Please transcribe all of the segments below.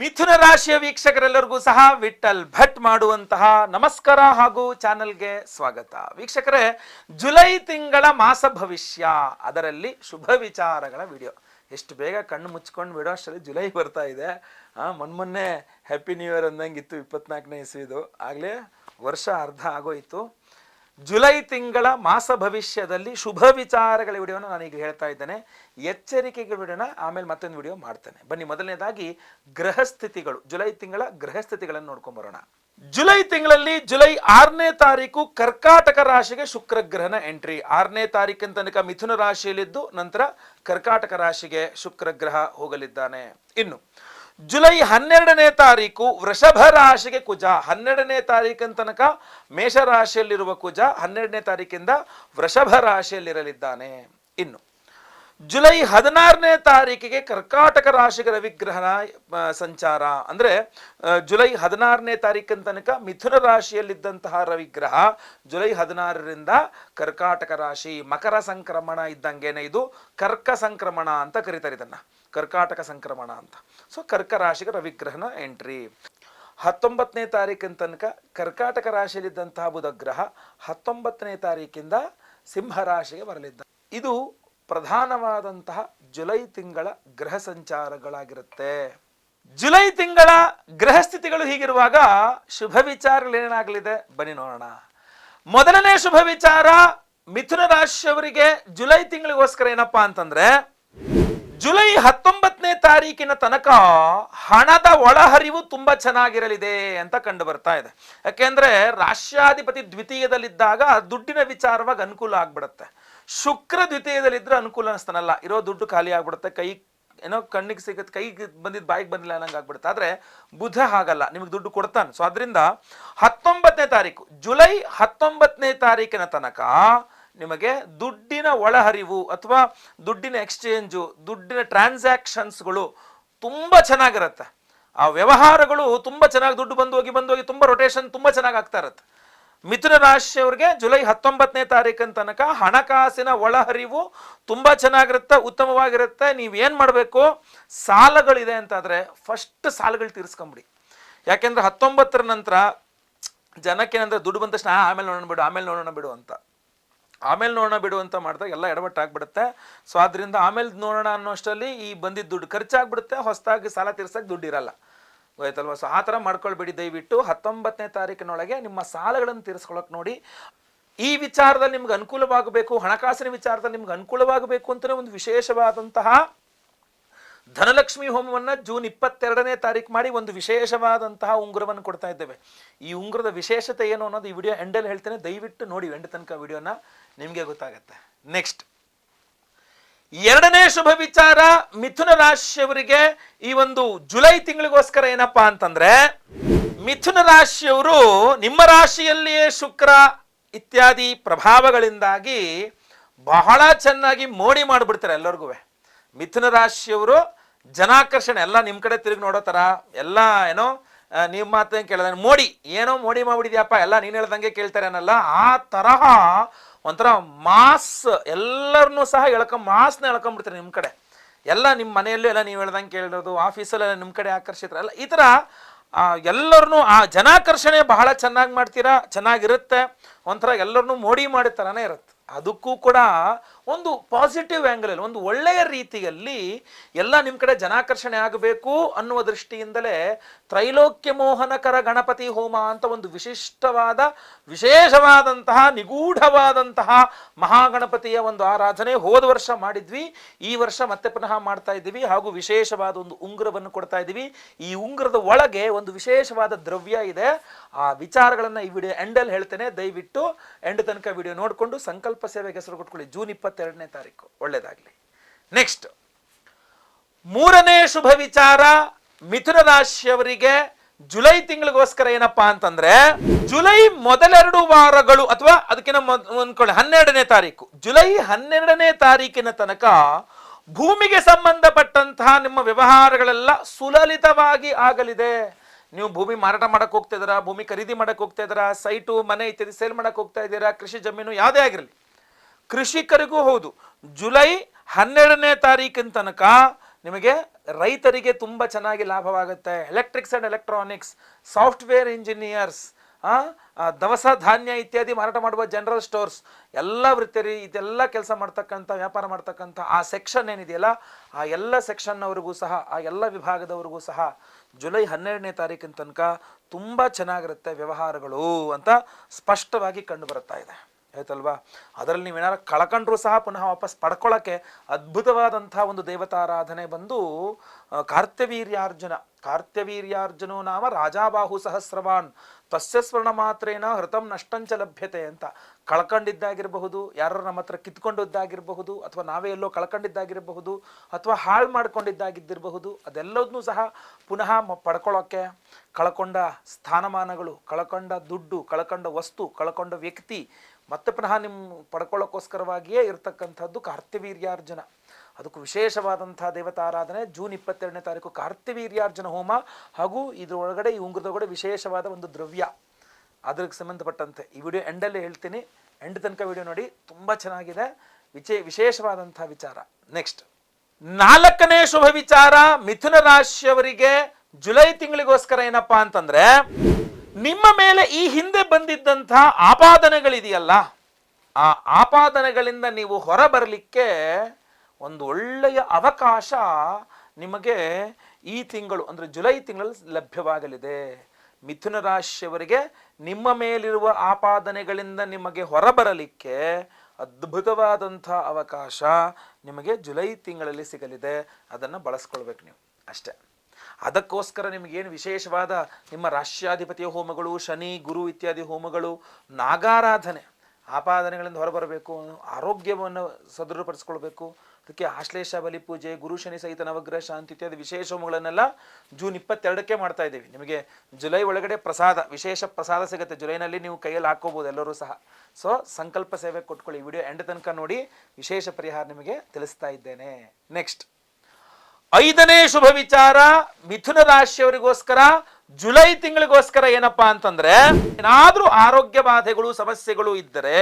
ಮಿಥುನ ರಾಶಿಯ ವೀಕ್ಷಕರೆಲ್ಲರಿಗೂ ಸಹ ವಿಠಲ್ ಭಟ್ ಮಾಡುವಂತಹ ನಮಸ್ಕಾರ ಹಾಗೂ ಚಾನೆಲ್ಗೆ ಸ್ವಾಗತ. ವೀಕ್ಷಕರೇ, ಜುಲೈ ತಿಂಗಳ ಮಾಸ ಭವಿಷ್ಯ, ಅದರಲ್ಲಿ ಶುಭ ವಿಚಾರಗಳ ವಿಡಿಯೋ. ಎಷ್ಟು ಬೇಗ ಕಣ್ಣು ಮುಚ್ಕೊಂಡು ಬಿಡೋ ಅಷ್ಟರಲ್ಲಿ ಜುಲೈ ಬರ್ತಾ ಇದೆ. ಮೊನ್ನೆ ಹ್ಯಾಪಿ ನ್ಯೂ ಇಯರ್ ಅಂದಂಗಿತ್ತು, ಇಪ್ಪತ್ನಾಲ್ಕನೇ ಇಸ್ವಿದು. ಆಗಲೇ ವರ್ಷ ಅರ್ಧ ಆಗೋಯ್ತು. ಜುಲೈ ತಿಂಗಳ ಮಾಸ ಭವಿಷ್ಯದಲ್ಲಿ ಶುಭ ವಿಚಾರಗಳ ವಿಡಿಯೋನ ಈಗ ಹೇಳ್ತಾ ಇದ್ದೇನೆ. ಎಚ್ಚರಿಕೆಗಳ ಬಿಡೋಣ ಆಮೇಲೆ ಮತ್ತೊಂದು ವಿಡಿಯೋ ಮಾಡ್ತೇನೆ. ಬನ್ನಿ, ಮೊದಲನೇದಾಗಿ ಗ್ರಹಸ್ಥಿತಿಗಳು. ಜುಲೈ ತಿಂಗಳ ಗ್ರಹಸ್ಥಿತಿಗಳನ್ನು ನೋಡ್ಕೊಂಡ್ ಬರೋಣ. ಜುಲೈ ತಿಂಗಳಲ್ಲಿ ಜುಲೈ ಆರನೇ ತಾರೀಕು ಕರ್ಕಾಟಕ ರಾಶಿಗೆ ಶುಕ್ರ ಗ್ರಹನ ಎಂಟ್ರಿ. ಆರನೇ ತಾರೀಕಿನ ತನಕ ಮಿಥುನ ರಾಶಿಯಲ್ಲಿದ್ದು ನಂತರ ಕರ್ಕಾಟಕ ರಾಶಿಗೆ ಶುಕ್ರ ಗ್ರಹ ಹೋಗಲಿದ್ದಾನೆ. ಇನ್ನು ಜುಲೈ ಹನ್ನೆರಡನೇ ತಾರೀಕು ವೃಷಭ ರಾಶಿಗೆ ಕುಜ. ಹನ್ನೆರಡನೇ ತಾರೀಕಿನ ತನಕ ಮೇಷರಾಶಿಯಲ್ಲಿರುವ ಕುಜ ಹನ್ನೆರಡನೇ ತಾರೀಕಿಂದ ವೃಷಭ ರಾಶಿಯಲ್ಲಿರಲಿದ್ದಾನೆ. ಇನ್ನು ಜುಲೈ ಹದಿನಾರನೇ ತಾರೀಕಿಗೆ ಕರ್ಕಾಟಕ ರಾಶಿಗೆ ರವಿಗ್ರಹಣ ಸಂಚಾರ. ಅಂದರೆ ಜುಲೈ ಹದಿನಾರನೇ ತಾರೀಕಿನ ತನಕ ಮಿಥುನ ರಾಶಿಯಲ್ಲಿದ್ದಂತಹ ರವಿಗ್ರಹ ಜುಲೈ ಹದಿನಾರರಿಂದ ಕರ್ಕಾಟಕ ರಾಶಿ. ಮಕರ ಸಂಕ್ರಮಣ ಇದ್ದಂಗೆನೆ ಇದು. ಕರ್ಕ ಸಂಕ್ರಮಣ ಅಂತ ಕರೀತಾರೆ ಇದನ್ನ. ಕರ್ಕಾಟಕ ಸಂಕ್ರಮಣ ಅಂತ. ಸೊ ಕರ್ಕ ರಾಶಿಗೆ ರವಿಗ್ರಹನ ಎಂಟ್ರಿ ಹತ್ತೊಂಬತ್ತನೇ ತಾರೀಕಿನ ತನಕ ಕರ್ಕಾಟಕ ರಾಶಿಯಲ್ಲಿದ್ದಂತಹ ಬುಧ ಗ್ರಹ ಹತ್ತೊಂಬತ್ತನೇ ತಾರೀಕಿಂದ ಸಿಂಹ ರಾಶಿಗೆ ಬರಲಿದ್ದ. ಇದು ಪ್ರಧಾನವಾದಂತಹ ಜುಲೈ ತಿಂಗಳ ಗ್ರಹ ಸಂಚಾರಗಳಾಗಿರುತ್ತೆ. ಜುಲೈ ತಿಂಗಳ ಗ್ರಹ ಸ್ಥಿತಿಗಳು ಹೀಗಿರುವಾಗ ಶುಭ ವಿಚಾರಗಳೇನಾಗಲಿದೆ ಬನ್ನಿ ನೋಡೋಣ. ಮೊದಲನೇ ಶುಭ ವಿಚಾರ ಮಿಥುನ ರಾಶಿಯವರಿಗೆ ಜುಲೈ ತಿಂಗಳಿಗೋಸ್ಕರ ಏನಪ್ಪಾ ಅಂತಂದ್ರೆ ಜುಲೈ ಹತ್ತೊಂಬತ್ತನೇ ತಾರೀಕಿನ ತನಕ ಹಣದ ಒಳಹರಿವು ತುಂಬಾ ಚೆನ್ನಾಗಿರಲಿದೆ ಅಂತ ಕಂಡು ಬರ್ತಾ ಇದೆ. ಯಾಕೆಂದ್ರೆ ರಾಷ್ಟ್ರಾಧಿಪತಿ ದ್ವಿತೀಯದಲ್ಲಿದ್ದಾಗ ದುಡ್ಡಿನ ವಿಚಾರವಾಗಿ ಅನುಕೂಲ ಆಗ್ಬಿಡುತ್ತೆ. ಶುಕ್ರ ದ್ವಿತೀಯದಲ್ಲಿದ್ರೆ ಅನುಕೂಲ ಅನಿಸ್ತಾನಲ್ಲ. ಇರೋ ದುಡ್ಡು ಖಾಲಿ ಆಗ್ಬಿಡುತ್ತೆ, ಕೈ ಏನೋ ಕಣ್ಣಿಗೆ ಸಿಗುತ್ತೆ ಕೈಗೆ ಬಂದಿದ್ದು ಬಾಯಿಗೆ ಬಂದಿಲ್ಲ ಅನ್ನಂಗೆ ಆಗ್ಬಿಡುತ್ತೆ. ಆದರೆ ಬುಧ ಹಾಗಲ್ಲ, ನಿಮಗೆ ದುಡ್ಡು ಕೊಡ್ತಾನೆ. ಸೊ ಅದರಿಂದ ಹತ್ತೊಂಬತ್ತನೇ ತಾರೀಕು, ಜುಲೈ ಹತ್ತೊಂಬತ್ತನೇ ತಾರೀಕಿನ ತನಕ ನಿಮಗೆ ದುಡ್ಡಿನ ಒಳಹರಿವು ಅಥವಾ ದುಡ್ಡಿನ ಎಕ್ಸ್ಚೇಂಜು, ದುಡ್ಡಿನ ಟ್ರಾನ್ಸಾಕ್ಷನ್ಸ್ಗಳು ತುಂಬ ಚೆನ್ನಾಗಿರುತ್ತೆ. ಆ ವ್ಯವಹಾರಗಳು ತುಂಬ ಚೆನ್ನಾಗಿ ದುಡ್ಡು ಬಂದು ಹೋಗಿ ಬಂದು ಹೋಗಿ ತುಂಬ ರೊಟೇಷನ್ ತುಂಬ ಚೆನ್ನಾಗಿ ಆಗ್ತಾ ಇರುತ್ತೆ. ಮಿಥುನ ರಾಶಿಯವರಿಗೆ ಜುಲೈ ಹತ್ತೊಂಬತ್ತನೇ ತಾರೀಕಿನ ತನಕ ಹಣಕಾಸಿನ ಒಳಹರಿವು ತುಂಬ ಚೆನ್ನಾಗಿರುತ್ತೆ, ಉತ್ತಮವಾಗಿರುತ್ತೆ. ನೀವೇನು ಮಾಡಬೇಕು? ಸಾಲಗಳಿದೆ ಅಂತಾದರೆ ಫಸ್ಟ್ ಸಾಲಗಳು ತೀರಿಸ್ಕೊಂಬಿಡಿ. ಯಾಕೆಂದ್ರೆ ಹತ್ತೊಂಬತ್ತರ ನಂತರ ಜನಕ್ಕೆ ಜನಕ್ಕೇನಂದ್ರೆ ದುಡ್ಡು ಬಂದ ತಕ್ಷಣ ಆಮೇಲೆ ನೋಡೋಣ ಬಿಡು, ಆಮೇಲೆ ನೋಡೋಣ ಬಿಡು ಅಂತ. ಆಮೇಲೆ ನೋಡೋಣ ಬಿಡು ಅಂತ ಮಾಡಿದಾಗ ಎಲ್ಲ ಎಡವಟ್ಟಾಗ್ಬಿಡುತ್ತೆ ಸೊ ಅದರಿಂದ ಆಮೇಲೆ ನೋಡೋಣ ಅನ್ನೋ ಅಷ್ಟರಲ್ಲಿ ಈ ಬಂದಿದ್ದ ದುಡ್ಡು ಖರ್ಚಾಗ್ಬಿಡುತ್ತೆ, ಹೊಸದಾಗಿ ಸಾಲ ತೀರ್ಸೋಕೆ ದುಡ್ಡು ಇರಲ್ಲ ಗೊತ್ತಾಯ್ತಲ್ವ? ಸೊ ಆ ಥರ ಮಾಡ್ಕೊಳ್ಬೇಡಿ ದಯವಿಟ್ಟು. ಹತ್ತೊಂಬತ್ತನೇ ತಾರೀಕಿನೊಳಗೆ ನಿಮ್ಮ ಸಾಲಗಳನ್ನು ತೀರಿಸ್ಕೊಳಕ್ಕೆ ನೋಡಿ. ಈ ವಿಚಾರದಲ್ಲಿ ನಿಮ್ಗೆ ಅನುಕೂಲವಾಗಬೇಕು, ಹಣಕಾಸಿನ ವಿಚಾರದಲ್ಲಿ ನಿಮ್ಗೆ ಅನುಕೂಲವಾಗಬೇಕು ಅಂತಲೇ ಒಂದು ವಿಶೇಷವಾದಂತಹ ಧನಲಕ್ಷ್ಮಿ ಹೋಮವನ್ನು ಜೂನ್ ಇಪ್ಪತ್ತೆರಡನೇ ತಾರೀಕು ಮಾಡಿ ಒಂದು ವಿಶೇಷವಾದಂತಹ ಉಂಗುರವನ್ನು ಕೊಡ್ತಾ ಇದ್ದೇವೆ. ಈ ಉಂಗುರದ ವಿಶೇಷತೆ ಏನು ಅನ್ನೋದು ಈ ವಿಡಿಯೋ ಎಂಡಲ್ಲಿ ಹೇಳ್ತೇನೆ. ದಯವಿಟ್ಟು ನೋಡಿ ಎಂಡ್ ತನಕ ವಿಡಿಯೋನ. ನಿಮಗೆ ಗೊತ್ತಾಗುತ್ತೆ. ನೆಕ್ಸ್ಟ್ ಎರಡನೇ ಶುಭ ವಿಚಾರ ಮಿಥುನ ರಾಶಿಯವರಿಗೆ ಈ ಒಂದು ಜುಲೈ ತಿಂಗಳಿಗೋಸ್ಕರ ಏನಪ್ಪಾ ಅಂತಂದ್ರೆ, ಮಿಥುನ ರಾಶಿಯವರು ನಿಮ್ಮ ರಾಶಿಯಲ್ಲಿಯೇ ಶುಕ್ರ ಇತ್ಯಾದಿ ಪ್ರಭಾವಗಳಿಂದಾಗಿ ಬಹಳ ಚೆನ್ನಾಗಿ ಮೋಡಿ ಮಾಡಿಬಿಡ್ತಾರೆ ಎಲ್ಲರಿಗೂ ಮಿಥುನ ರಾಶಿಯವರು ಜನಾಕರ್ಷಣೆ, ಎಲ್ಲ ನಿಮ್ಮ ಕಡೆ ತಿರುಗಿ ನೋಡೋ ಥರ ಎಲ್ಲ ಏನೋ ನೀವು ಮಾತೇನು ಕೇಳಿದ ಮೋಡಿ, ಏನೋ ಮೋಡಿ ಮಾಡ್ಬಿಡಿದ್ಯಪ್ಪ ಎಲ್ಲ ನೀನು ಹೇಳ್ದಂಗೆ ಕೇಳ್ತಾರೆ ಅನ್ನಲ್ಲ, ಆ ತರಹ ಒಂಥರ ಮಾಸ್, ಎಲ್ಲರನ್ನೂ ಸಹ ಎಳ್ಕೊಂಡ್ ಮಾಸ್ನ ಎಳ್ಕೊಂಡ್ಬಿಡ್ತಾರೆ ನಿಮ್ಮ ಕಡೆ. ಎಲ್ಲ ನಿಮ್ಮ ಮನೆಯಲ್ಲೂ ಎಲ್ಲ ನೀವು ಹೇಳ್ದಂಗೆ ಕೇಳಿರೋದು, ಆಫೀಸಲ್ಲೆಲ್ಲ ನಿಮ್ಮ ಕಡೆ ಆಕರ್ಷಿತರ, ಎಲ್ಲ ಈ ಥರ ಎಲ್ಲರನ್ನೂ, ಆ ಜನಾಕರ್ಷಣೆ ಬಹಳ ಚೆನ್ನಾಗಿ ಮಾಡ್ತೀರಾ, ಚೆನ್ನಾಗಿರುತ್ತೆ, ಒಂಥರ ಎಲ್ಲರನ್ನೂ ಮೋಡಿ ಮಾಡಿದ ಥರನೇ ಇರುತ್ತೆ. ಅದಕ್ಕೂ ಕೂಡ ಒಂದು ಪಾಸಿಟಿವ್ ಆ್ಯಂಗಲಲ್ಲಿ ಒಂದು ಒಳ್ಳೆಯ ರೀತಿಯಲ್ಲಿ ಎಲ್ಲ ನಿಮ್ಮ ಕಡೆ ಜನಾಕರ್ಷಣೆ ಆಗಬೇಕು ಅನ್ನುವ ದೃಷ್ಟಿಯಿಂದಲೇ ತ್ರೈಲೋಕ್ಯ ಮೋಹನಕರ ಗಣಪತಿ ಹೋಮ ಅಂತ ಒಂದು ವಿಶಿಷ್ಟವಾದ, ವಿಶೇಷವಾದಂತಹ, ನಿಗೂಢವಾದಂತಹ ಮಹಾಗಣಪತಿಯ ಒಂದು ಆರಾಧನೆ ಹೋದ ವರ್ಷ ಮಾಡಿದ್ವಿ. ಈ ವರ್ಷ ಮತ್ತೆ ಪುನಃ ಮಾಡ್ತಾ ಇದ್ದೀವಿ ಹಾಗೂ ವಿಶೇಷವಾದ ಒಂದು ಉಂಗುರವನ್ನು ಕೊಡ್ತಾ ಇದ್ದೀವಿ. ಈ ಉಂಗುರದ ಒಳಗೆ ಒಂದು ವಿಶೇಷವಾದ ದ್ರವ್ಯ ಇದೆ. ಆ ವಿಚಾರಗಳನ್ನು ಈ ವಿಡಿಯೋ ಎಂಡಲ್ಲಿ ಹೇಳ್ತೇನೆ. ದಯವಿಟ್ಟು ಎಂಡ್ ತನಕ ವಿಡಿಯೋ ನೋಡಿಕೊಂಡು ಸಂಕಲ್ಪ ಸೇವೆಗೆ ಹೆಸರು ಕೊಟ್ಕೊಳ್ಳಿ. ಜೂನ್ ಇಪ್ಪತ್ತೆರಡನೇ ತಾರೀಕು. ಒಳ್ಳೇದಾಗಲಿ. ನೆಕ್ಸ್ಟ್ ಮೂರನೇ ಶುಭ ವಿಚಾರ ಮಿಥುನ ರಾಶಿಯವರಿಗೆ ಜುಲೈ ತಿಂಗಳಿಗೋಸ್ಕರ ಏನಪ್ಪಾ ಅಂತಂದ್ರೆ, ಜುಲೈ ಮೊದಲೆರಡು ವಾರಗಳು ಅಥವಾ ಅದಕ್ಕಿಂತ ಅಂದ್ಕೊಳ್ಳಿ ಹನ್ನೆರಡನೇ ತಾರೀಕು. ಜುಲೈ ಹನ್ನೆರಡನೇ ತಾರೀಕಿನ ತನಕ ಭೂಮಿಗೆ ಸಂಬಂಧಪಟ್ಟಂತಹ ನಿಮ್ಮ ವ್ಯವಹಾರಗಳೆಲ್ಲ ಸುಲಲಿತವಾಗಿ ಆಗಲಿದೆ. ನೀವು ಭೂಮಿ ಮಾರಾಟ ಮಾಡಕ್ ಹೋಗ್ತಾ ಇದ್ದೀರಾ, ಭೂಮಿ ಖರೀದಿ ಮಾಡಕ್ ಹೋಗ್ತಾ ಇದ್ದೀರಾ, ಸೈಟು, ಮನೆ ಇತ್ಯಾದಿ ಸೇಲ್ ಮಾಡಕ್ ಹೋಗ್ತಾ ಇದ್ದೀರಾ, ಕೃಷಿ ಜಮೀನು ಯಾವುದೇ ಆಗಿರಲಿ. ಕೃಷಿಕರಿಗೂ ಹೌದು. ಜುಲೈ ಹನ್ನೆರಡನೇ ತಾರೀಕಿನ ತನಕ ನಿಮಗೆ ರೈತರಿಗೆ ತುಂಬ ಚೆನ್ನಾಗಿ ಲಾಭವಾಗುತ್ತೆ. Electrics and electronics software engineers ದವಸ ಧಾನ್ಯ ಇತ್ಯಾದಿ ಮಾರಾಟ ಮಾಡುವ ಜನರಲ್ ಸ್ಟೋರ್ಸ್ ಎಲ್ಲ ವೃತ್ತಿರಿ ಇದೆಲ್ಲ ಕೆಲಸ ಮಾಡ್ತಕ್ಕಂಥ, ವ್ಯಾಪಾರ ಮಾಡ್ತಕ್ಕಂಥ ಆ ಸೆಕ್ಷನ್ ಏನಿದೆಯಲ್ಲ, ಆ ಎಲ್ಲ ಸೆಕ್ಷನ್ನವರಿಗೂ ಸಹ, ಆ ಎಲ್ಲ ವಿಭಾಗದವರಿಗೂ ಸಹ ಜುಲೈ ಹನ್ನೆರಡನೇ ತಾರೀಕಿನ ತನಕ ತುಂಬ ಚೆನ್ನಾಗಿರುತ್ತೆ ವ್ಯವಹಾರಗಳು ಅಂತ ಸ್ಪಷ್ಟವಾಗಿ ಕಂಡು ಬರ್ತಾ ಇದೆ. ಆಯ್ತಲ್ವಾ? ಅದರಲ್ಲಿ ನೀವೇನಾದ್ರು ಕಳ್ಕೊಂಡ್ರೂ ಸಹ ಪುನಃ ವಾಪಸ್ ಪಡ್ಕೊಳ್ಳೋಕ್ಕೆ ಅದ್ಭುತವಾದಂಥ ಒಂದು ದೇವತಾರಾಧನೆ ಬಂದು ಕಾರ್ತವೀರ್ಯಾರ್ಜುನ ಕಾರ್ತ್ಯವೀರ್ಯಾರ್ಜುನೋ. ನಾಮ ರಾಜಾಬಾಹು ಸಹಸ್ರವಾನ್. ತಸ್ಯ ಸ್ವರ್ಣ ಮಾತ್ರೇನ ಹೃತಂ ನಷ್ಟಂಚ ಲಭ್ಯತೆ ಅಂತ. ಕಳ್ಕೊಂಡಿದ್ದಾಗಿರಬಹುದು ಯಾರು ನಮ್ಮ ಹತ್ರ ಕಿತ್ಕೊಂಡಿದ್ದಾಗಿರಬಹುದು, ಅಥವಾ ನಾವೇ ಎಲ್ಲೋ ಕಳ್ಕೊಂಡಿದ್ದಾಗಿರಬಹುದು, ಅಥವಾ ಹಾಳು ಮಾಡ್ಕೊಂಡಿದ್ದಾಗಿದ್ದಿರಬಹುದು, ಅದೆಲ್ಲದನ್ನೂ ಸಹ ಪುನಃ ಪಡ್ಕೊಳ್ಳೋಕ್ಕೆ ಕಳ್ಕೊಂಡ ಸ್ಥಾನಮಾನಗಳು, ಕಳ್ಕೊಂಡ ದುಡ್ಡು, ಕಳ್ಕೊಂಡ ವಸ್ತು, ಕಳ್ಕೊಂಡ ವ್ಯಕ್ತಿ ಮತ್ತೆ ಪುನಃ ನಿಮ್ಮ ಪಡ್ಕೊಳ್ಳೋಕ್ಕೋಸ್ಕರವಾಗಿಯೇ ಇರತಕ್ಕಂಥದ್ದು ಕಾರ್ತಿವೀರ್ಯಾರ್ಜುನ. ಅದಕ್ಕೂ ವಿಶೇಷವಾದಂಥ ದೇವತಾರಾಧನೆ ಜೂನ್ ಇಪ್ಪತ್ತೆರಡನೇ ತಾರೀಕು ಕಾರ್ತಿವೀರ್ಯಾರ್ಜುನ ಹೋಮ ಹಾಗೂ ಇದರೊಳಗಡೆ ಈ ಉಂಗುರದೊಳಗಡೆ ವಿಶೇಷವಾದ ಒಂದು ದ್ರವ್ಯ. ಅದಕ್ಕೆ ಸಂಬಂಧಪಟ್ಟಂತೆ ಈ ವಿಡಿಯೋ ಎಂಡಲ್ಲೇ ಹೇಳ್ತೀನಿ. ಎಂಡ್ ತನಕ ವಿಡಿಯೋ ನೋಡಿ, ತುಂಬ ಚೆನ್ನಾಗಿದೆ. ವಿಚೇ, ವಿಶೇಷವಾದಂಥ ವಿಚಾರ. ನೆಕ್ಸ್ಟ್. ನಾಲ್ಕನೇ ಶುಭ ವಿಚಾರ ಮಿಥುನ ರಾಶಿಯವರಿಗೆ ಜುಲೈ ತಿಂಗಳಿಗೋಸ್ಕರ ಏನಪ್ಪಾ ಅಂತಂದ್ರೆ ನಿಮ್ಮ ಮೇಲೆ ಈ ಹಿಂದೆ ಬಂದಿದ್ದಂತಹ ಆಪಾದನೆಗಳಿದೆಯಲ್ಲ, ಆ ಆಪಾದನೆಗಳಿಂದ ನೀವು ಹೊರ ಬರಲಿಕ್ಕೆ ಒಂದು ಒಳ್ಳೆಯ ಅವಕಾಶ ನಿಮಗೆ ಈ ತಿಂಗಳು, ಅಂದರೆ ಜುಲೈ ತಿಂಗಳಲ್ಲಿ ಲಭ್ಯವಾಗಲಿದೆ. ಮಿಥುನ ರಾಶಿಯವರಿಗೆ ನಿಮ್ಮ ಮೇಲಿರುವ ಆಪಾದನೆಗಳಿಂದ ನಿಮಗೆ ಹೊರಬರಲಿಕ್ಕೆ ಅದ್ಭುತವಾದಂಥ ಅವಕಾಶ ನಿಮಗೆ ಜುಲೈ ತಿಂಗಳಲ್ಲಿ ಸಿಗಲಿದೆ. ಅದನ್ನು ಬಳಸ್ಕೊಳ್ಬೇಕು ನೀವು. ಅಷ್ಟೇ. ಅದಕ್ಕೋಸ್ಕರ ನಿಮಗೇನು ವಿಶೇಷವಾದ ನಿಮ್ಮ ರಾಷ್ಟ್ರಾಧಿಪತಿಯ ಹೋಮಗಳು, ಶನಿ, ಗುರು ಇತ್ಯಾದಿ ಹೋಮಗಳು, ನಾಗಾರಾಧನೆ, ಆಪಾದನೆಗಳಿಂದ ಹೊರಬರಬೇಕು, ಆರೋಗ್ಯವನ್ನು ಸದೃಢಪಡಿಸ್ಕೊಳ್ಬೇಕು, ಅದಕ್ಕೆ ಆಶ್ಲೇಷ, ಬಲಿ ಪೂಜೆ, ಗುರು ಶನಿ ಸಹಿತ ನವಗ್ರಹ, ಶಾಂತಿ ಇತ್ಯಾದಿ ವಿಶೇಷ ಹೋಮಗಳನ್ನೆಲ್ಲ ಜೂನ್ ಇಪ್ಪತ್ತೆರಡಕ್ಕೆ ಮಾಡ್ತಾ ಇದ್ದೀವಿ. ನಿಮಗೆ ಜುಲೈ ಒಳಗಡೆ ಪ್ರಸಾದ, ವಿಶೇಷ ಪ್ರಸಾದ ಸಿಗುತ್ತೆ. ಜುಲೈನಲ್ಲಿ ನೀವು ಕೈಯಲ್ಲಿ ಹಾಕೋಬಹುದು ಎಲ್ಲರೂ ಸಹ. ಸೊ ಸಂಕಲ್ಪ ಸೇವೆ ಕೊಟ್ಕೊಳ್ಳಿ. ವಿಡಿಯೋ ಎಂಡ್ ತನಕ ನೋಡಿ. ವಿಶೇಷ ಪರಿಹಾರ ನಿಮಗೆ ತಿಳಿಸ್ತಾ ಇದ್ದೇನೆ. ನೆಕ್ಸ್ಟ್ ಐದನೇ ಶುಭ ವಿಚಾರ ಮಿಥುನ ರಾಶಿಯವರಿಗೋಸ್ಕರ, ಜುಲೈ ತಿಂಗಳಿಗೋಸ್ಕರ ಏನಪ್ಪಾ ಅಂತಂದ್ರೆ, ಏನಾದ್ರೂ ಆರೋಗ್ಯ ಬಾಧೆಗಳು, ಸಮಸ್ಯೆಗಳು ಇದ್ದರೆ,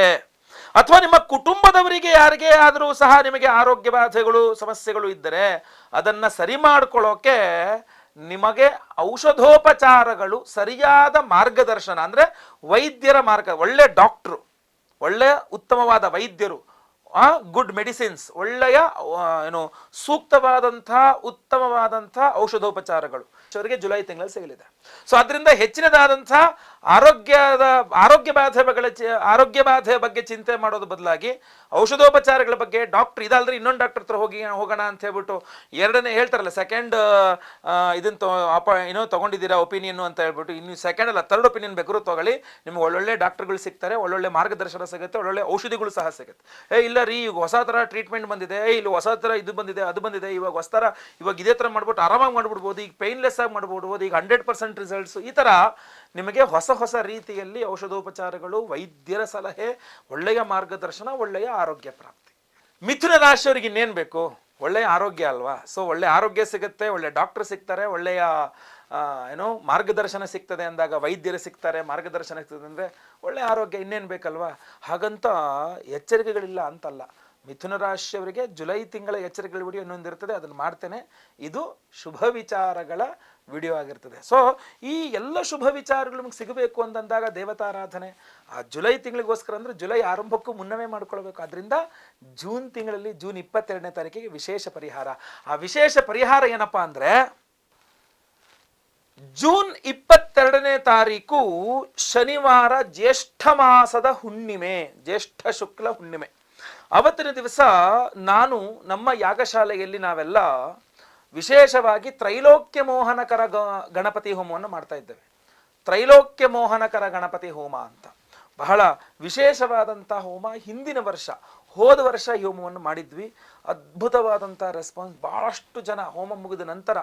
ಅಥವಾ ನಿಮ್ಮ ಕುಟುಂಬದವರಿಗೆ ಯಾರಿಗೆ ಆದರೂ ಸಹ ನಿಮಗೆ ಆರೋಗ್ಯ ಬಾಧೆಗಳು, ಸಮಸ್ಯೆಗಳು ಇದ್ದರೆ, ಅದನ್ನ ಸರಿ ಮಾಡ್ಕೊಳ್ಳೋಕೆ ನಿಮಗೆ ಔಷಧೋಪಚಾರಗಳು ಸರಿಯಾದ ಮಾರ್ಗದರ್ಶನ, ಅಂದ್ರೆ ವೈದ್ಯರ ಮಾರ್ಗ, ಒಳ್ಳೆ ಡಾಕ್ಟ್ರು, ಒಳ್ಳೆ ಉತ್ತಮವಾದ ವೈದ್ಯರು ಗುಡ್ ಮೆಡಿಸಿನ್ಸ್ ಒಳ್ಳೆಯ ಆ, ಏನು ಸೂಕ್ತವಾದಂಥ ಉತ್ತಮವಾದಂಥ ಔಷಧೋಪಚಾರಗಳು. ಅವರಿಗೆ ಜುಲೈ ತಿಂಗಳಲ್ಲಿ ಸಿಗಲಿದೆ. ಸೊ ಅದರಿಂದ ಹೆಚ್ಚಿನದಾದಂಥ ಆರೋಗ್ಯದ, ಆರೋಗ್ಯ ಬಾಧೆಗಳ ಆರೋಗ್ಯ ಬಾಧೆ ಬಗ್ಗೆ ಚಿಂತೆ ಮಾಡೋದು ಬದಲಾಗಿ ಔಷಧೋಪಚಾರಗಳ ಬಗ್ಗೆ ಡಾಕ್ಟರ್ ಇದಲ್ದ್ರೆ ಇನ್ನೊಂದು ಡಾಕ್ಟರ್ ಹತ್ರ ಹೋಗಿ, ಹೋಗೋಣ ಅಂತ ಹೇಳ್ಬಿಟ್ಟು ಎರಡನೇ ಹೇಳ್ತಾರಲ್ಲ ಸೆಕೆಂಡ್ ಇದನ್ನ ಅಪ, ಏನೋ ತಗೊಂಡಿದ್ದೀರಾ ಒಪಿನಿಯನ್ ಅಂತ ಹೇಳ್ಬಿಟ್ಟು, ಇನ್ನು ಸೆಕೆಂಡ್ ಅಲ್ಲ ಥರ್ಡ್ ಒಪಿನಿಯನ್ ಬೇಕಾದ್ರೂ ತಗೊಳ್ಳಿ. ನಿಮ್ಗೆ ಒಳ್ಳೊಳ್ಳೆ ಡಾಕ್ಟರ್ಗಳು ಸಿಗ್ತಾರೆ, ಒಳ್ಳೊಳ್ಳೆ ಮಾರ್ಗದರ್ಶನ ಸಿಗುತ್ತೆ, ಒಳ್ಳೊಳ್ಳೆ ಔಷಧಿಗಳು ಸಹ ಸಿಗುತ್ತೆ. ಏ, ಇಲ್ಲ ರೀ, ಈಗ ಹೊಸ ಥರ ಟ್ರೀಟ್ಮೆಂಟ್ ಬಂದಿದೆ, ಏ, ಇಲ್ಲಿ ಹೊಸ ಥರ ಇದು ಬಂದಿದೆ, ಅದು ಬಂದಿದೆ, ಇವಾಗ ಹೊಸ ಥರ ಇವಾಗ ಇದೇ ಥರ ಮಾಡ್ಬಿಟ್ಟು ಆರಾಮಾಗಿ ಮಾಡ್ಬಿಡ್ಬೋದು, ಈಗ ಪೇನ್ಲೆಸ್ ಆಗಿ ಮಾಡ್ಬಿಡ್ಬೋದು, ಈಗ ಹಂಡ್ರೆಡ್ ಪರ್ಸೆಂಟ್ ರಿಸಲ್ಟ್ಸ್ ಈ ಥರ ನಿಮಗೆ ಹೊಸ ಹೊಸ ರೀತಿಯಲ್ಲಿ ಔಷಧೋಪಚಾರಗಳು, ವೈದ್ಯರ ಸಲಹೆ, ಒಳ್ಳೆಯ ಮಾರ್ಗದರ್ಶನ, ಒಳ್ಳೆಯ ಆರೋಗ್ಯ ಪ್ರಾಪ್ತಿ. ಮಿಥುನ ರಾಶಿಯವರಿಗೆ ಇನ್ನೇನು ಬೇಕು? ಒಳ್ಳೆಯ ಆರೋಗ್ಯ ಅಲ್ವಾ? ಸೊ ಒಳ್ಳೆ ಆರೋಗ್ಯ ಸಿಗುತ್ತೆ, ಒಳ್ಳೆ ಡಾಕ್ಟರ್ ಸಿಗ್ತಾರೆ, ಒಳ್ಳೆಯ ಏನೋ, ಮಾರ್ಗದರ್ಶನ ಸಿಗ್ತದೆ ಅಂದಾಗ ವೈದ್ಯರು ಸಿಗ್ತಾರೆ, ಮಾರ್ಗದರ್ಶನ ಸಿಗ್ತದೆ ಅಂದರೆ ಒಳ್ಳೆಯ ಆರೋಗ್ಯ ಇನ್ನೇನು ಬೇಕಲ್ವಾ? ಹಾಗಂತ ಎಚ್ಚರಿಕೆಗಳಿಲ್ಲ ಅಂತಲ್ಲ. ಮಿಥುನ ರಾಶಿಯವರಿಗೆ ಜುಲೈ ತಿಂಗಳ ಎಚ್ಚರಿಕೆಗಳ ವಿಡಿಯೋ ಇನ್ನೊಂದು ಇರ್ತದೆ, ಅದನ್ನು ಮಾಡ್ತೇನೆ. ಇದು ಶುಭ ವಿಚಾರಗಳ ವಿಡಿಯೋ ಆಗಿರ್ತದೆ. ಸೊ ಈ ಎಲ್ಲ ಶುಭ ವಿಚಾರಗಳು ನಿಮಗೆ ಸಿಗಬೇಕು ಅಂತಂದಾಗ ದೇವತಾರಾಧನೆ, ಆ ಜುಲೈ ತಿಂಗಳಿಗೋಸ್ಕರ ಅಂದ್ರೆ ಜುಲೈ ಆರಂಭಕ್ಕೂ ಮುನ್ನವೇ ಮಾಡ್ಕೊಳ್ಬೇಕು. ಅದರಿಂದ ಜೂನ್ ತಿಂಗಳಲ್ಲಿ, ಜೂನ್ ಇಪ್ಪತ್ತೆರಡನೇ ತಾರೀಕಿಗೆ ವಿಶೇಷ ಪರಿಹಾರ. ಆ ವಿಶೇಷ ಪರಿಹಾರ ಏನಪ್ಪಾ ಅಂದರೆ, ಜೂನ್ ಇಪ್ಪತ್ತೆರಡನೇ ತಾರೀಕು ಶನಿವಾರ ಜ್ಯೇಷ್ಠ ಮಾಸದ ಹುಣ್ಣಿಮೆ, ಜ್ಯೇಷ್ಠ ಶುಕ್ಲ ಹುಣ್ಣಿಮೆ. ಅವತ್ತಿನ ದಿವಸ ನಾನು ನಮ್ಮ ಯಾಗಶಾಲೆಯಲ್ಲಿ ನಾವೆಲ್ಲ ವಿಶೇಷವಾಗಿ ತ್ರೈಲೋಕ್ಯ ಮೋಹನಕರ ಗಣಪತಿ ಹೋಮವನ್ನು ಮಾಡ್ತಾ ಇದ್ದೇವೆ. ತ್ರೈಲೋಕ್ಯ ಮೋಹನಕರ ಗಣಪತಿ ಹೋಮ ಅಂತ. ಬಹಳ ವಿಶೇಷವಾದಂಥ ಹೋಮ. ಹಿಂದಿನ ವರ್ಷ, ಹೋದ ವರ್ಷ ಈ ಹೋಮವನ್ನು ಮಾಡಿದ್ವಿ. ಅದ್ಭುತವಾದಂಥ ರೆಸ್ಪಾನ್ಸ್ ಭಾಳಷ್ಟು ಜನ ಹೋಮ ಮುಗಿದ ನಂತರ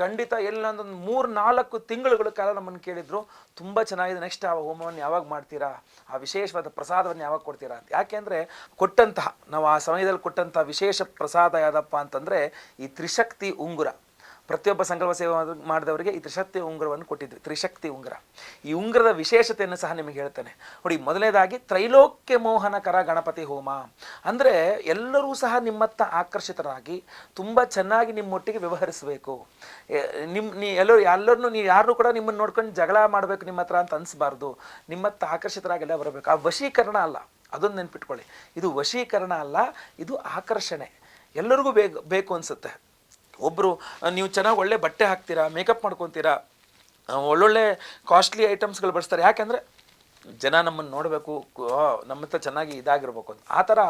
ಖಂಡಿತ ಎಲ್ಲೊಂದೊಂದು ಮೂರು ನಾಲ್ಕು ತಿಂಗಳುಗಳ ಕಾಲ ನಮ್ಮನ್ನು ಕೇಳಿದ್ರು, ತುಂಬ ಚೆನ್ನಾಗಿದೆ ನೆಕ್ಸ್ಟ್ ಆ ಹೋಮವನ್ನು ಯಾವಾಗ ಮಾಡ್ತೀರಾ? ಆ ವಿಶೇಷವಾದ ಪ್ರಸಾದವನ್ನು ಯಾವಾಗ ಕೊಡ್ತೀರಾ ಅಂತ. ಯಾಕೆಂದರೆ ಕೊಟ್ಟಂತಹ, ನಾವು ಆ ಸಮಯದಲ್ಲಿ ಕೊಟ್ಟಂತಹ ವಿಶೇಷ ಪ್ರಸಾದ ಯಾವುದಪ್ಪ ಅಂತಂದರೆ ಈ ತ್ರಿಶಕ್ತಿ ಉಂಗುರ. ಪ್ರತಿಯೊಬ್ಬ ಸಂಕಲ್ಪ ಸೇವೆ ಮಾಡಿದವರಿಗೆ ಈ ತ್ರಿಶಕ್ತಿ ಉಂಗುರವನ್ನು ಕೊಟ್ಟಿದ್ವಿ, ತ್ರಿಶಕ್ತಿ ಉಂಗುರ. ಈ ಉಂಗುರದ ವಿಶೇಷತೆಯನ್ನು ಸಹ ನಿಮಗೆ ಹೇಳ್ತೇನೆ. ನೋಡಿ, ಮೊದಲನೇದಾಗಿ ತ್ರೈಲೋಕ್ಯ ಮೋಹನಕರ ಗಣಪತಿ ಹೋಮ. ಅಂದರೆ ಎಲ್ಲರೂ ಸಹ ನಿಮ್ಮತ್ತ ಆಕರ್ಷಿತರಾಗಿ ತುಂಬ ಚೆನ್ನಾಗಿ ನಿಮ್ಮೊಟ್ಟಿಗೆ ವ್ಯವಹರಿಸಬೇಕು. ನಿಮ್ಮ ನಿಮ್, ನೀ ಎಲ್ಲರೂ, ಎಲ್ಲರನ್ನೂ ನೀವು ಯಾರನ್ನೂ ಕೂಡ ನಿಮ್ಮನ್ನು ನೋಡ್ಕೊಂಡು ಜಗಳ ಮಾಡಬೇಕು ನಿಮ್ಮ ಹತ್ರ ಅಂತ ಅನಿಸ್ಬಾರ್ದು. ನಿಮ್ಮತ್ತ ಆಕರ್ಷಿತರಾಗಿ ಎಲ್ಲ ಬರಬೇಕು. ಆ ವಶೀಕರಣ ಅಲ್ಲ, ಅದೊಂದು ನೆನ್ಪಿಟ್ಕೊಳ್ಳಿ. ಇದು ವಶೀಕರಣ ಅಲ್ಲ, ಇದು ಆಕರ್ಷಣೆ. ಎಲ್ಲರಿಗೂ ಬೇಕು ಬೇಕು ಅನಿಸುತ್ತೆ. ಒಬ್ಬರು ನೀವು ಚೆನ್ನಾಗಿ ಒಳ್ಳೆ ಬಟ್ಟೆ ಹಾಕ್ತೀರಾ ಮೇಕಪ್ ಮಾಡ್ಕೊತೀರಾ ಒಳ್ಳೊಳ್ಳೆ ಕಾಸ್ಟ್ಲಿ ಐಟಮ್ಸ್ಗಳು ಬಳಸ್ತಾರೆ ಯಾಕೆಂದರೆ ಜನ ನಮ್ಮನ್ನು ನೋಡಬೇಕು ನಮ್ಮ ಹತ್ರ ಚೆನ್ನಾಗಿ ಇದಾಗಿರ್ಬೇಕು ಅಂತ. ಆ ಥರ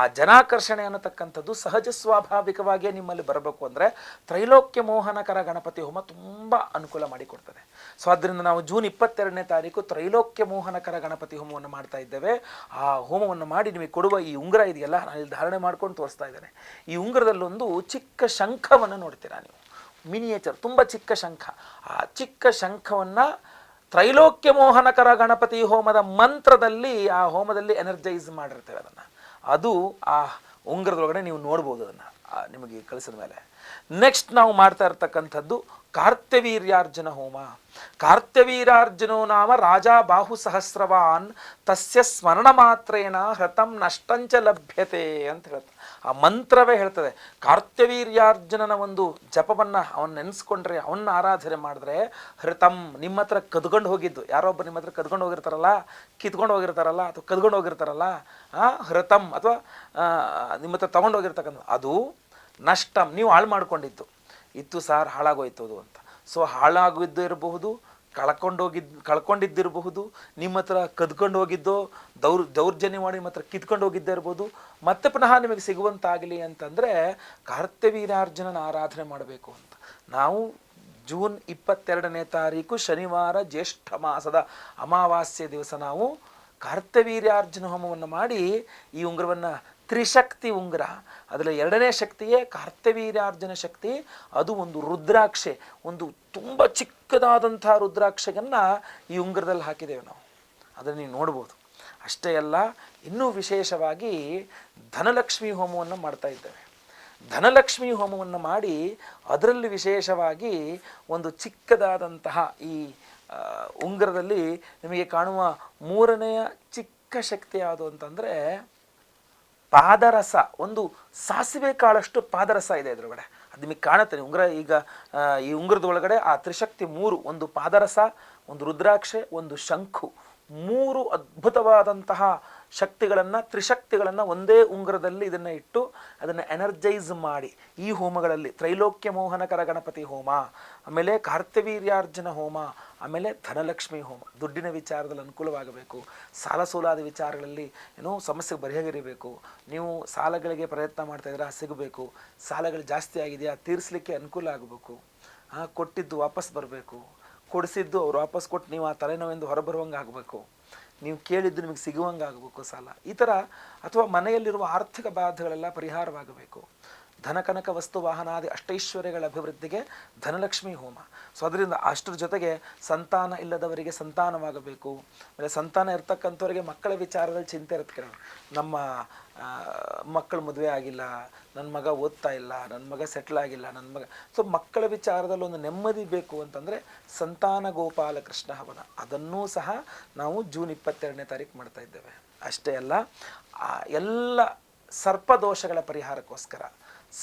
ಆ ಜನಾಕರ್ಷಣೆ ಅನ್ನತಕ್ಕಂಥದ್ದು ಸಹಜ ಸ್ವಾಭಾವಿಕವಾಗಿಯೇ ನಿಮ್ಮಲ್ಲಿ ಬರಬೇಕು ಅಂದರೆ ತ್ರೈಲೋಕ್ಯ ಮೋಹನಕರ ಗಣಪತಿ ಹೋಮ ತುಂಬ ಅನುಕೂಲ ಮಾಡಿಕೊಡ್ತದೆ. ಸೊ ಆದ್ದರಿಂದ ನಾವು ಜೂನ್ ಇಪ್ಪತ್ತೆರಡನೇ ತಾರೀಕು ತ್ರೈಲೋಕ್ಯ ಮೋಹನಕರ ಗಣಪತಿ ಹೋಮವನ್ನು ಮಾಡ್ತಾ ಇದ್ದೇವೆ. ಆ ಹೋಮವನ್ನು ಮಾಡಿ ನಿಮಗೆ ಕೊಡುವ ಈ ಉಂಗುರ ಇದೆಯಲ್ಲ, ನಾನು ಇಲ್ಲಿ ಧಾರಣೆ ಮಾಡ್ಕೊಂಡು ತೋರಿಸ್ತಾ ಇದ್ದೇನೆ. ಈ ಉಂಗುರದಲ್ಲೊಂದು ಚಿಕ್ಕ ಶಂಖವನ್ನು ನೋಡ್ತೀರಾ ನೀವು? ಮಿನಿಯೇಚರ್ ತುಂಬ ಚಿಕ್ಕ ಶಂಖ. ಆ ಚಿಕ್ಕ ಶಂಖವನ್ನು ತ್ರೈಲೋಕ್ಯ ಮೋಹನಕರ ಗಣಪತಿ ಹೋಮದ ಮಂತ್ರದಲ್ಲಿ ಆ ಹೋಮದಲ್ಲಿ ಎನರ್ಜೈಸ್ ಮಾಡಿರ್ತೇವೆ ಅದನ್ನು. ಅದು ಆ ಉಂಗ್ರದೊಳಗಡೆ ನೀವು ನೋಡ್ಬೋದು ಅದನ್ನು ನಿಮಗೆ ಕಳಿಸಿದ ಮೇಲೆ. ನೆಕ್ಸ್ಟ್ ನಾವು ಮಾಡ್ತಾ ಇರ್ತಕ್ಕಂಥದ್ದು ಕಾರ್ತ್ಯವೀರ್ಯಾರ್ಜುನ ಹೋಮ ಕಾರ್ತವೀರಾರ್ಜುನೋ ನಾಮ ರಾಜ ಬಾಹು ಸಹಸ್ರವಾನ್ ತಸ್ಯ ಸ್ಮರಣ ಮಾತ್ರೇನ ಹೃತಂ ನಷ್ಟಂಚ ಲಭ್ಯತೆ ಅಂತ ಹೇಳ್ತಾರೆ ಆ ಮಂತ್ರವೇ ಹೇಳ್ತದೆ. ಕಾರ್ತವೀರ್ಯಾರ್ಜುನನ ಒಂದು ಜಪವನ್ನು ಅವನ್ನ ನೆನೆಸ್ಕೊಂಡ್ರೆ, ಅವನ್ನ ಆರಾಧನೆ ಮಾಡಿದ್ರೆ ಹೃತಂ ನಿಮ್ಮ ಹತ್ರ ಕದ್ಕೊಂಡು ಹೋಗಿದ್ದು. ಯಾರೋ ಒಬ್ಬರು ನಿಮ್ಮ ಹತ್ರ ಕದ್ಕೊಂಡು ಹೋಗಿರ್ತಾರಲ್ಲ, ಕಿತ್ಕೊಂಡು ಹೋಗಿರ್ತಾರಲ್ಲ, ಅಥವಾ ಕದ್ಕೊಂಡು ಹೋಗಿರ್ತಾರಲ್ಲ ಹೃತಂ ಅಥವಾ ನಿಮ್ಮ ಹತ್ರ ತಗೊಂಡು ಹೋಗಿರ್ತಕ್ಕಂಥ, ಅದು ನಷ್ಟಂ. ನೀವು ಹಾಳು ಮಾಡ್ಕೊಂಡಿದ್ದು. ಇತ್ತು ಸಾರ್ ಅದು ಅಂತ. ಸೊ ಹಾಳಾಗಿದ್ದು ಇರಬಹುದು ಕಳ್ಕೊಂಡೋಗಿದ್, ಕಳ್ಕೊಂಡಿದ್ದಿರಬಹುದು, ನಿಮ್ಮ ಹತ್ರ ಕದ್ಕೊಂಡು ಹೋಗಿದ್ದೋ ದೌರ್, ದೌರ್ಜನ್ಯ ಮಾಡಿ ನಿಮ್ಮ ಹತ್ರ ಕಿತ್ಕೊಂಡು ಹೋಗಿದ್ದೇ ಇರ್ಬೋದು ಮತ್ತೆ ಪುನಃ ನಿಮಗೆ ಸಿಗುವಂತಾಗಲಿ ಅಂತಂದರೆ ಕಾರ್ತವೀರಾರ್ಜುನನ ಆರಾಧನೆ ಮಾಡಬೇಕು ಅಂತ. ನಾವು ಜೂನ್ ಇಪ್ಪತ್ತೆರಡನೇ ತಾರೀಕು ಶನಿವಾರ ಜ್ಯೇಷ್ಠ ಮಾಸದ ಅಮಾವಾಸ್ಯೆ ದಿವಸ ನಾವು ಕಾರ್ತವೀರ್ಯಾರ್ಜುನ ಹೋಮವನ್ನು ಮಾಡಿ ಈ ಉಂಗುರವನ್ನು ತ್ರಿಶಕ್ತಿ ಉಂಗುರ. ಅದರಲ್ಲಿ ಎರಡನೇ ಶಕ್ತಿಯೇ ಕಾರ್ತವೀರ್ಯಾರ್ಜುನ ಶಕ್ತಿ, ಅದು ಒಂದು ರುದ್ರಾಕ್ಷೆ, ಒಂದು ತುಂಬ ಚಿಕ್ಕದಾದಂಥ ರುದ್ರಾಕ್ಷೆಯನ್ನು ಈ ಉಂಗುರದಲ್ಲಿ ಹಾಕಿದ್ದೇವೆ ನಾವು. ಅದನ್ನು ನೀವು ನೋಡ್ಬೋದು. ಅಷ್ಟೇ ಅಲ್ಲ, ಇನ್ನೂ ವಿಶೇಷವಾಗಿ ಧನಲಕ್ಷ್ಮಿ ಹೋಮವನ್ನು ಮಾಡ್ತಾ ಇದ್ದೇವೆ. ಧನಲಕ್ಷ್ಮಿ ಹೋಮವನ್ನು ಮಾಡಿ ಅದರಲ್ಲಿ ವಿಶೇಷವಾಗಿ ಒಂದು ಚಿಕ್ಕದಾದಂತಹ ಈ ಉಂಗುರದಲ್ಲಿ ನಿಮಗೆ ಕಾಣುವ ಮೂರನೆಯ ಚಿಕ್ಕ ಶಕ್ತಿ ಯಾವುದು ಅಂತಂದರೆ ಪಾದರಸ, ಒಂದು ಸಾಸಿವೆ ಕಾಳಷ್ಟು ಪಾದರಸ ಇದೆ ಇದ್ರೊಳಗಡೆ ಅದು ನಿಮಗೆ ಕಾಣುತ್ತೆ. ಉಂಗುರ ಈಗ ಈ ಉಂಗುರದ ಒಳಗಡೆ ಆ ತ್ರಿಶಕ್ತಿ ಮೂರು, ಒಂದು ಪಾದರಸ, ಒಂದು ರುದ್ರಾಕ್ಷೆ, ಒಂದು ಶಂಖು. ಮೂರು ಅದ್ಭುತವಾದಂತಹ ಶಕ್ತಿಗಳನ್ನು, ತ್ರಿಶಕ್ತಿಗಳನ್ನು ಒಂದೇ ಉಂಗುರದಲ್ಲಿ ಇದನ್ನು ಇಟ್ಟು ಅದನ್ನು ಎನರ್ಜೈಸ್ ಮಾಡಿ. ಈ ಹೋಮಗಳಲ್ಲಿ ತ್ರೈಲೋಕ್ಯ ಮೋಹನಕರ ಗಣಪತಿ ಹೋಮ, ಆಮೇಲೆ ಕಾರ್ತಿವೀರ್ಯಾರ್ಜುನ ಹೋಮ ಆಮೇಲೆ ಧನಲಕ್ಷ್ಮಿ ಹೋಮ. ದುಡ್ಡಿನ ವಿಚಾರದಲ್ಲಿ ಅನುಕೂಲವಾಗಬೇಕು. ಸಾಲ ಸೋಲಾದ ವಿಚಾರಗಳಲ್ಲಿ ಏನೋ ಸಮಸ್ಯೆ ಬಗೆಹರಿಬೇಕು ನೀವು ಸಾಲಗಳಿಗೆ ಪ್ರಯತ್ನ ಮಾಡ್ತಾ ಇದ್ರೆ ಸಿಗಬೇಕು. ಸಾಲಗಳು ಜಾಸ್ತಿ ಆಗಿದೆಯಾ ತೀರಿಸಲಿಕ್ಕೆ ಅನುಕೂಲ ಆಗಬೇಕು. ಕೊಟ್ಟಿದ್ದು ವಾಪಸ್ ಬರಬೇಕು. ಕೊಡಿಸಿದ್ದು ಅವ್ರು ವಾಪಸ್ ಕೊಟ್ಟು ನೀವು ಆ ತಲೆನೋವೆಂದು ಹೊರಬರುವಂಗೆ ಆಗಬೇಕು. ನೀವು ಕೇಳಿದ್ದು ನಿಮಗೆ ಸಿಗುವಂಗೆ ಆಗಬೇಕು ಸಾಲ. ಈ ಥರ ಅಥವಾ ಮನೆಯಲ್ಲಿರುವ ಆರ್ಥಿಕ ಬಾಧೆಗಳೆಲ್ಲ ಪರಿಹಾರವಾಗಬೇಕು. ಧನಕನಕ ವಸ್ತು ವಾಹನಾದಿ ಅಷ್ಟೈಶ್ವರ್ಯಗಳ ಅಭಿವೃದ್ಧಿಗೆ ಧನಲಕ್ಷ್ಮಿ ಹೋಮ. ಸೊ ಅದರಿಂದ ಅಷ್ಟರ ಜೊತೆಗೆ ಸಂತಾನ ಇಲ್ಲದವರಿಗೆ ಸಂತಾನವಾಗಬೇಕು. ಆಮೇಲೆ ಸಂತಾನ ಇರ್ತಕ್ಕಂಥವ್ರಿಗೆ ಮಕ್ಕಳ ವಿಚಾರದಲ್ಲಿ ಚಿಂತೆ ಇರುತ್ತೆ ಕೆಲವು ನಮ್ಮ ಮಕ್ಕಳು ಮದುವೆ ಆಗಿಲ್ಲ ನನ್ನ ಮಗ ಓದ್ತಾ ಇಲ್ಲ ನನ್ನ ಮಗ ಸೆಟ್ಲ್ ಆಗಿಲ್ಲ ನನ್ನ ಮಗ. ಸೊ ಮಕ್ಕಳ ವಿಚಾರದಲ್ಲಿ ಒಂದು ನೆಮ್ಮದಿ ಬೇಕು ಅಂತಂದರೆ ಸಂತಾನ ಗೋಪಾಲ ಕೃಷ್ಣ ಹವನ. ಅದನ್ನೂ ಸಹ ನಾವು ಜೂನ್ ಇಪ್ಪತ್ತೆರಡನೇ ತಾರೀಕು ಮಾಡ್ತಾ ಇದ್ದೇವೆ. ಅಷ್ಟೇ ಅಲ್ಲ ಎಲ್ಲ ಸರ್ಪದೋಷಗಳ ಪರಿಹಾರಕ್ಕೋಸ್ಕರ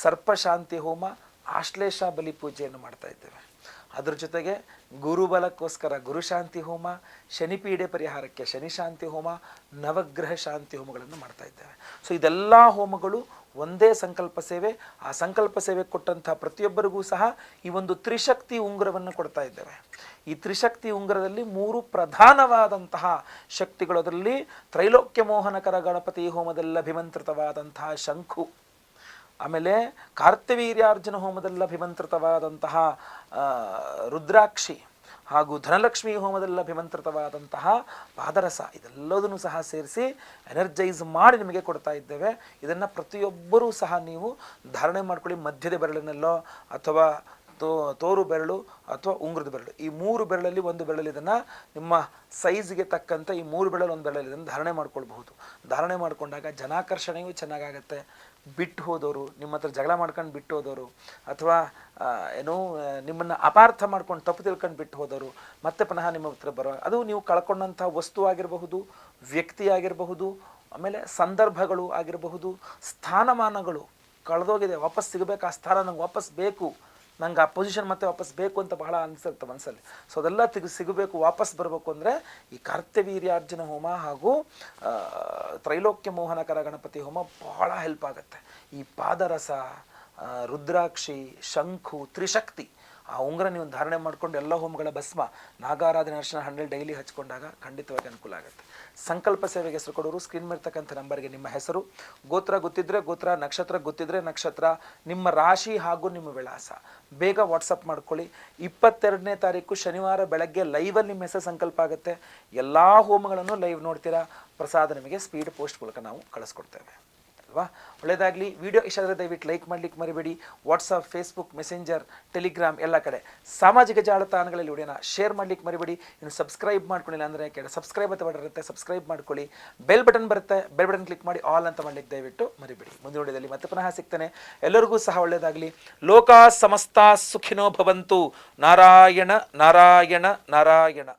ಸರ್ಪಶಾಂತಿ ಹೋಮ, ಆಶ್ಲೇಷ ಬಲಿ ಪೂಜೆಯನ್ನು ಮಾಡ್ತಾ ಇದ್ದೇವೆ. ಅದ್ರ ಜೊತೆಗೆ ಗುರುಬಲಕ್ಕೋಸ್ಕರ ಗುರುಶಾಂತಿ ಹೋಮ ಶನಿಪೀಡೆ ಪರಿಹಾರಕ್ಕೆ ಶನಿಶಾಂತಿ ಹೋಮ, ನವಗ್ರಹ ಶಾಂತಿ ಹೋಮಗಳನ್ನು ಮಾಡ್ತಾ ಇದ್ದೇವೆ. ಸೊ ಇದೆಲ್ಲ ಹೋಮಗಳು ಒಂದೇ ಸಂಕಲ್ಪ ಸೇವೆ. ಆ ಸಂಕಲ್ಪ ಸೇವೆ ಕೊಟ್ಟಂಥ ಪ್ರತಿಯೊಬ್ಬರಿಗೂ ಸಹ ಈ ಒಂದು ತ್ರಿಶಕ್ತಿ ಉಂಗುರವನ್ನು ಕೊಡ್ತಾ ಇದ್ದೇವೆ. ಈ ತ್ರಿಶಕ್ತಿ ಉಂಗುರದಲ್ಲಿ ಮೂರು ಪ್ರಧಾನವಾದಂತಹ ಶಕ್ತಿಗಳು. ಅದರಲ್ಲಿ ತ್ರೈಲೋಕ್ಯ ಮೋಹನಕರ ಗಣಪತಿ ಹೋಮದಲ್ಲಿ ಅಭಿಮಂತ್ರಿತವಾದಂತಹ ಶಂಖು. ಆಮೇಲೆ ಕಾರ್ತವೀರ್ಯಾರ್ಜುನ ಹೋಮದಲ್ಲಿ ಅಭಿಮಂತ್ರಿತವಾದಂತಹ ರುದ್ರಾಕ್ಷಿ ಹಾಗೂ ಧನಲಕ್ಷ್ಮಿ ಹೋಮದಲ್ಲಿ ಅಭಿಮಂತ್ರಿತವಾದಂತಹ ಪಾದರಸ ಇದೆಲ್ಲದನ್ನು ಸಹ ಸೇರಿಸಿ ಎನರ್ಜೈಸ್ ಮಾಡಿ ನಿಮಗೆ ಕೊಡ್ತಾ ಇದ್ದೇವೆ. ಇದನ್ನು ಪ್ರತಿಯೊಬ್ಬರೂ ಸಹ ನೀವು ಧಾರಣೆ ಮಾಡ್ಕೊಳ್ಳಿ ಮಧ್ಯದ ಬೆರಳಿನಲ್ಲೋ ಅಥವಾ ತೋ, ತೋರು ಬೆರಳು ಅಥವಾ ಉಂಗುರದ ಬೆರಳು. ಈ ಮೂರು ಬೆರಳಲ್ಲಿ ಒಂದು ಬೆರಳಲ್ಲಿ ಇದನ್ನು ನಿಮ್ಮ ಸೈಜ್ಗೆ ತಕ್ಕಂಥ ಈ ಮೂರು ಬೆರಳಲ್ಲಿ ಒಂದು ಬೆರಳಲ್ಲಿ ಇದನ್ನು ಧಾರಣೆ ಮಾಡ್ಕೊಳ್ಬಹುದು. ಧಾರಣೆ ಮಾಡಿಕೊಂಡಾಗ ಜನಾಕರ್ಷಣೆಯೂ ಚೆನ್ನಾಗಾಗತ್ತೆ. ಬಿಟ್ಟು ಹೋದವರು ನಿಮ್ಮ ಹತ್ರ ಜಗಳ ಮಾಡ್ಕೊಂಡು ಬಿಟ್ಟು ಹೋದವರು ಅಥವಾ ಏನೋ, ನಿಮ್ಮನ್ನ ಅಪಾರ್ಥ ಮಾಡ್ಕೊಂಡು ತಪ್ಪು ತಿಳ್ಕೊಂಡು ಬಿಟ್ಟು ಹೋದವರು ಮತ್ತೆ ಪುನಃ ನಿಮ್ಮ ಹತ್ರ ಬರೋ, ಅದು ನೀವು ಕಳ್ಕೊಂಡಂಥ ವಸ್ತು ಆಗಿರಬಹುದು, ವ್ಯಕ್ತಿ ಆಗಿರಬಹುದು, ಆಮೇಲೆ ಸಂದರ್ಭಗಳು ಆಗಿರಬಹುದು, ಸ್ಥಾನಮಾನಗಳು ಕಳೆದೋಗಿದೆ, ವಾಪಸ್ ಸಿಗಬೇಕು, ಆ ಸ್ಥಾನ ನಂಗೆ ವಾಪಸ್ ಬೇಕು. ನಂಗೆ ಆ ಪೊಸಿಷನ್ ಮತ್ತೆ ವಾಪಸ್ ಬೇಕು ಅಂತ ಬಹಳ ಅನಿಸುತ್ತೆ ಮನಸ್ಸಲ್ಲಿ ಸೊ ಅದೆಲ್ಲ ತೆಗೆ, ಸಿಗಬೇಕು, ವಾಪಸ್ ಬರಬೇಕು ಅಂದರೆ ಈ ಕರ್ತವೀರ್ಯಾರ್ಜುನ ಹೋಮ ಹಾಗೂ ತ್ರೈಲೋಕ್ಯ ಮೋಹನಕರ ಗಣಪತಿ ಹೋಮ ಬಹಳ ಹೆಲ್ಪ್ ಆಗುತ್ತೆ. ಈ ಪಾದರಸ ರುದ್ರಾಕ್ಷಿ, ಶಂಖು, ತ್ರಿಶಕ್ತಿ ಆ ಉಂಗುರ ನೀವು ಧಾರಣೆ ಮಾಡಿಕೊಂಡು ಎಲ್ಲ ಹೋಮಗಳ ಭಸ್ಮ ನಾಗಾರಾಧನೆ ಅರ್ಶನ ಹಂಡ್ರೆಡ್ ಡೈಲಿ ಹಚ್ಕೊಂಡಾಗ ಖಂಡಿತವಾಗಿ ಅನುಕೂಲ ಆಗುತ್ತೆ. ಸಂಕಲ್ಪ ಸೇವೆಗೆ ಹೆಸರು ಕೊಡೋರು ಸ್ಕ್ರೀನ್ ಮೇರ್ತಕ್ಕಂಥ ನಂಬರ್ಗೆ ನಿಮ್ಮ ಹೆಸರು. ಗೋತ್ರ ಗೊತ್ತಿದ್ರೆ ಗೋತ್ರ, ನಕ್ಷತ್ರ ಗೊತ್ತಿದ್ರೆ ನಕ್ಷತ್ರ. ನಿಮ್ಮ ರಾಶಿ ಹಾಗೂ ನಿಮ್ಮ ವಿಳಾಸ. ಬೇಗ ವಾಟ್ಸಪ್ ಮಾಡ್ಕೊಳ್ಳಿ. ಇಪ್ಪತ್ತೆರಡನೇ ತಾರೀಕು ಶನಿವಾರ ಬೆಳಗ್ಗೆ ಲೈವಲ್ಲಿ ನಿಮ್ಮ ಹೆಸರು ಸಂಕಲ್ಪ ಆಗುತ್ತೆ. ಎಲ್ಲ ಹೋಮಗಳನ್ನು ಲೈವ್ ನೋಡ್ತೀರಾ. ಪ್ರಸಾದ ನಿಮಗೆ ಸ್ಪೀಡ್ ಪೋಸ್ಟ್ ಮೂಲಕ ನಾವು ಕಳಿಸ್ಕೊಡ್ತೇವೆ. ಅಲ್ವಾ ಒಳ್ಳೆಯದಾಗಲಿ. ವಿಡಿಯೋ ಇಷ್ಟ ಆದರೆ ದಯವಿಟ್ಟು ಲೈಕ್ ಮಾಡ್ಲಿಕ್ಕೆ ಮರಿಬೇಡಿ. ವಾಟ್ಸಪ್, ಫೇಸ್ಬುಕ್, ಮೆಸೆಂಜರ್, ಟೆಲಿಗ್ರಾಮ್ ಎಲ್ಲ ಕಡೆ. ಸಾಮಾಜಿಕ ಜಾಲತಾಣಗಳಲ್ಲಿ ವಿಡಿಯೋನ ಶೇರ್ ಮಾಡ್ಲಿಕ್ಕೆ ಮರಿಬೇಡಿ. ಇನ್ನು ಸಬ್ಸ್ಕ್ರೈಬ್ ಮಾಡ್ಕೊಳ್ಳಿಲ್ಲ ಅಂದರೆ ಕೇಳಿ ಸಬ್ಸ್ಕ್ರೈಬ್ ಅಂತ ಬರುತ್ತೆ ಸಬ್ಸ್ಕ್ರೈಬ್ ಮಾಡ್ಕೊಳ್ಳಿ. ಬೆಲ್ ಬಟನ್ ಬರುತ್ತೆ. ಬೆಲ್ ಬಟನ್ ಕ್ಲಿಕ್ ಮಾಡಿ ಆಲ್ ಅಂತ ಮಾಡ್ಲಿಕ್ಕೆ ದಯವಿಟ್ಟು ಮರಿಬೇಡಿ. ಮುಂದಿನ ವಿಡಿಯೋದಲ್ಲಿ ಮತ್ತೆ ಪುನಃ ಸಿಗ್ತಾನೆ. ಎಲ್ಲರಿಗೂ ಸಹ ಒಳ್ಳೆಯದಾಗಲಿ. ಲೋಕ ಸಮಸ್ತ ಸುಖಿನೋ ಭವಂತು. ನಾರಾಯಣ ನಾರಾಯಣ ನಾರಾಯಣ.